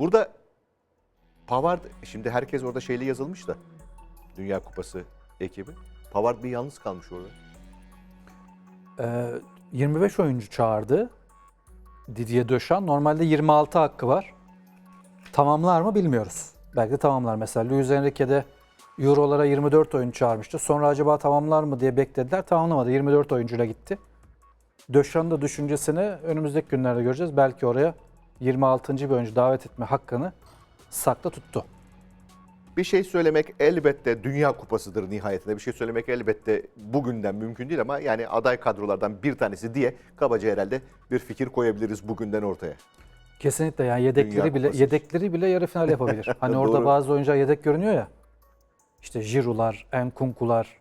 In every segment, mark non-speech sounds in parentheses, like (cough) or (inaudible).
Burada Pavard, şimdi herkes orada şeyli yazılmış da Dünya Kupası ekibi. Pavard bir yalnız kalmış orada. Ee, 25 oyuncu çağırdı Didier Deschamps. Normalde 26 hakkı var. Tamamlar mı bilmiyoruz. Belki de tamamlar. Mesela Luis Enrique'de Euro'lara 24 oyuncu çağırmıştı. Sonra acaba tamamlar mı diye beklediler. Tamamlamadı. 24 oyuncuyla gitti. Deschamps da düşüncesini önümüzdeki günlerde göreceğiz. Belki oraya 26. bir oyuncu davet etme hakkını sakla tuttu. Bir şey söylemek elbette Dünya Kupası'dır nihayetinde. Bir şey söylemek elbette bugünden mümkün değil ama yani aday kadrolardan bir tanesi diye kabaca herhalde bir fikir koyabiliriz bugünden ortaya. Kesinlikle yani Dünya yedekleri bile Kupası. yedekleri bile yarı final yapabilir. (laughs) Hani orada Doğru. bazı oyuncular yedek görünüyor ya. İşte Giroud'lar, Enkunku'lar,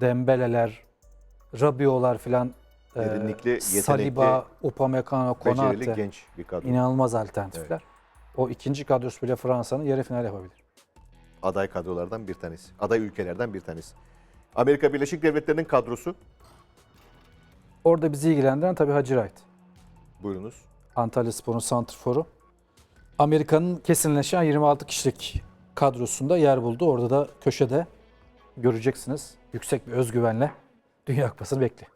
Dembele'ler, Rabiot'lar filan Derinlikli, yetenekli, Saliba, Upamecano, Konate. genç bir kadro. İnanılmaz alternatifler. O ikinci kadrosu bile Fransa'nın yarı final yapabilir. Aday kadrolardan bir tanesi. Aday ülkelerden bir tanesi. Amerika Birleşik Devletleri'nin kadrosu. Orada bizi ilgilendiren tabii Hacı Wright. Buyurunuz. Antalya Spor'un santrforu. Amerika'nın kesinleşen 26 kişilik kadrosunda yer buldu. Orada da köşede göreceksiniz yüksek bir özgüvenle Dünya Kupası'nı bekliyor.